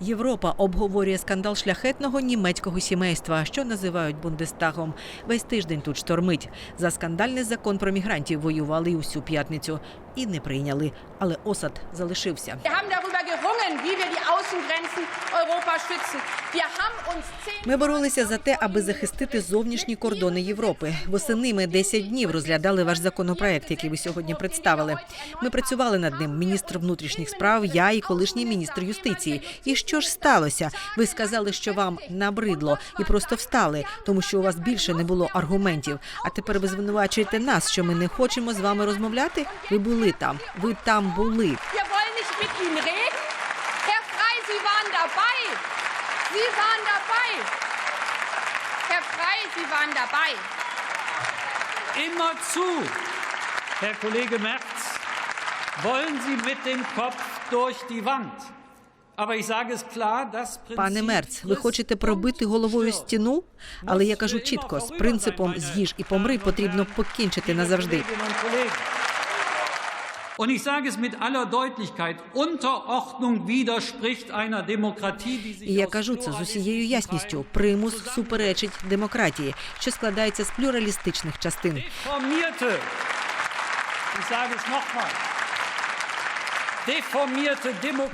Європа обговорює скандал шляхетного німецького сімейства, що називають Бундестагом. Весь тиждень тут штормить. За скандальний закон про мігрантів воювали усю п'ятницю і не прийняли. Але осад залишився. Gerungen, wie wir die Außengrenzen Europas schützen. Wir haben uns Ми боролися за те, аби захистити зовнішні кордони Європи. Восени ми 10 днів розглядали ваш законопроект, який ви сьогодні представили. Ми працювали над ним. Міністр внутрішніх справ, я і колишній міністр юстиції. І що ж сталося? Ви сказали, що вам набридло, і просто встали, тому що у вас більше не було аргументів. А тепер ви звинувачуєте нас, що ми не хочемо з вами розмовляти. Ви були там. Ви там були. Wir wollen nicht mit Ihnen reden. Sie waren dabei. Sie waren dabei. Herr Frey, Sie waren dabei. Immer zu, Herr Kollege Merz, wollen Sie mit dem Kopf durch die Wand. Aber ich sage es klar, das Prinzip Пане Мерц, ви хочете пробити головою стіну? Але я кажу чітко: з принципом з'їж і помри потрібно покінчити назавжди. Und ich sage es mit aller Deutlichkeit, Unterordnung widerspricht einer Demokratie, die sich я кажу це з усією ясністю. Примус суперечить демократії, що складається з плюралістичних частин. Ich sage es nochmal.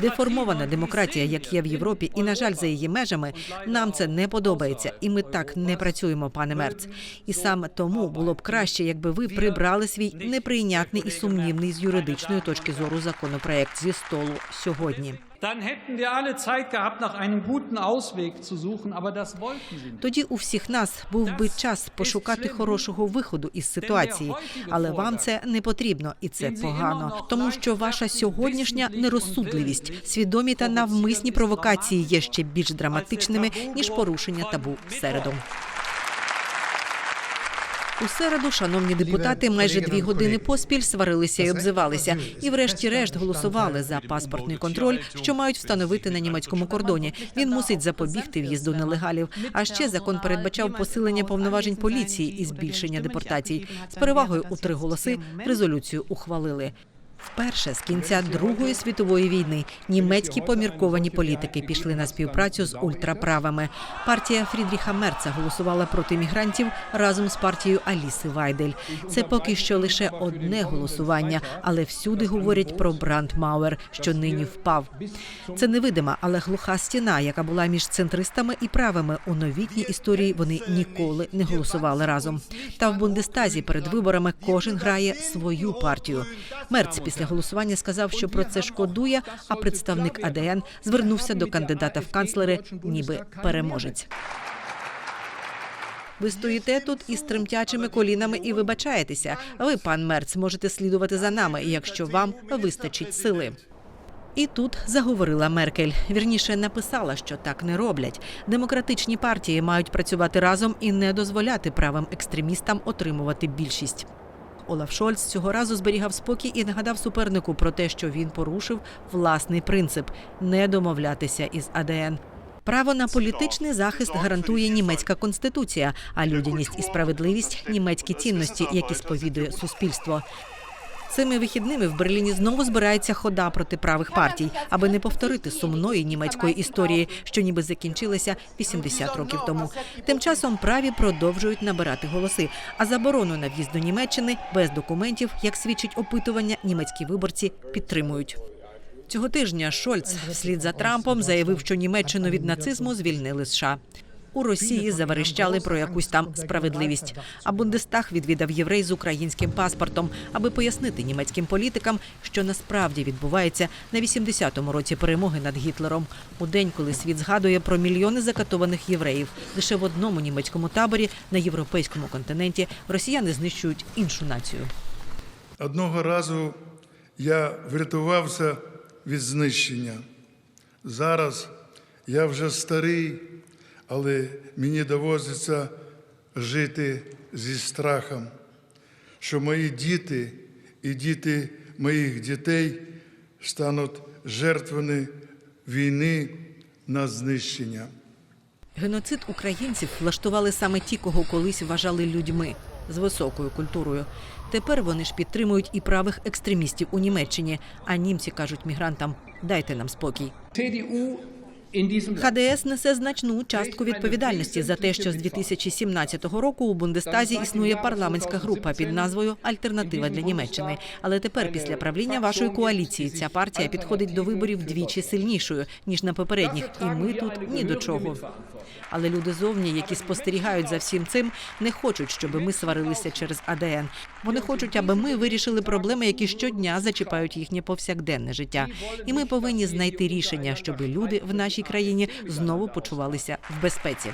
Деформована демократія, як є в Європі, і на жаль, за її межами нам це не подобається, і ми так не працюємо, пане Мерц. І саме тому було б краще, якби ви прибрали свій неприйнятний і сумнівний з юридичної точки зору законопроект зі столу сьогодні. Dann hätten wir alle Zeit gehabt, nach einem guten Ausweg zu suchen, aber das wollten Sie nicht. Тоді у всіх нас був би час пошукати хорошого виходу із ситуації, але вам це не потрібно, і це погано, тому що ваша сьогоднішня нерозсудливість, свідомі та навмисні провокації є ще більш драматичними ніж порушення табу в середу. У середу, шановні депутати, майже дві години поспіль сварилися і обзивалися, і, врешті-решт, голосували за паспортний контроль, що мають встановити на німецькому кордоні. Він мусить запобігти в'їзду нелегалів. А ще закон передбачав посилення повноважень поліції і збільшення депортацій. З перевагою у три голоси резолюцію ухвалили. Вперше з кінця Другої світової війни німецькі помірковані політики пішли на співпрацю з ультраправими. Партія Фрідріха Мерца голосувала проти мігрантів разом з партією Аліси Вайдель. Це поки що лише одне голосування, але всюди говорять про Брандмауер, що нині впав. Це невидима, але глуха стіна, яка була між центристами і правими. У новітній історії вони ніколи не голосували разом. Та в Бундестазі перед виборами кожен грає свою партію. Мерц після голосування сказав, що про це шкодує. А представник АДН звернувся до кандидата в канцлери, ніби переможець. Ви стоїте тут із тремтячими колінами і вибачаєтеся. Ви, пан Мерц, можете слідувати за нами, якщо вам вистачить сили. І тут заговорила Меркель. Вірніше написала, що так не роблять. Демократичні партії мають працювати разом і не дозволяти правим екстремістам отримувати більшість. Олаф Шольц цього разу зберігав спокій і нагадав супернику про те, що він порушив власний принцип не домовлятися із АДН. Право на політичний захист гарантує німецька конституція, а людяність і справедливість німецькі цінності, які сповідує суспільство. Цими вихідними в Берліні знову збирається хода проти правих партій, аби не повторити сумної німецької історії, що ніби закінчилася 80 років тому. Тим часом праві продовжують набирати голоси. А заборону на в'їзд до Німеччини без документів, як свідчить опитування, німецькі виборці підтримують. Цього тижня Шольц вслід за Трампом заявив, що Німеччину від нацизму звільнили США. У Росії заверещали про якусь там справедливість. А Бундестаг відвідав єврей з українським паспортом, аби пояснити німецьким політикам, що насправді відбувається на 80-му році перемоги над Гітлером. У день, коли світ згадує про мільйони закатованих євреїв, лише в одному німецькому таборі на європейському континенті росіяни знищують іншу націю. Одного разу я врятувався від знищення. Зараз я вже старий, але мені доводиться жити зі страхом, що мої діти і діти моїх дітей стануть жертвами війни на знищення. Геноцид українців влаштували саме ті, кого колись вважали людьми з високою культурою. Тепер вони ж підтримують і правих екстремістів у Німеччині. А німці кажуть мігрантам: дайте нам спокій. ХДС несе значну частку відповідальності за те, що з 2017 року у Бундестазі існує парламентська група під назвою Альтернатива для Німеччини. Але тепер, після правління вашої коаліції, ця партія підходить до виборів вдвічі сильнішою ніж на попередніх, і ми тут ні до чого. Але люди зовні, які спостерігають за всім цим, не хочуть, щоб ми сварилися через АДН. Вони хочуть, аби ми вирішили проблеми, які щодня зачіпають їхнє повсякденне життя. І ми повинні знайти рішення, щоб люди в нашій країні знову почувалися в безпеці.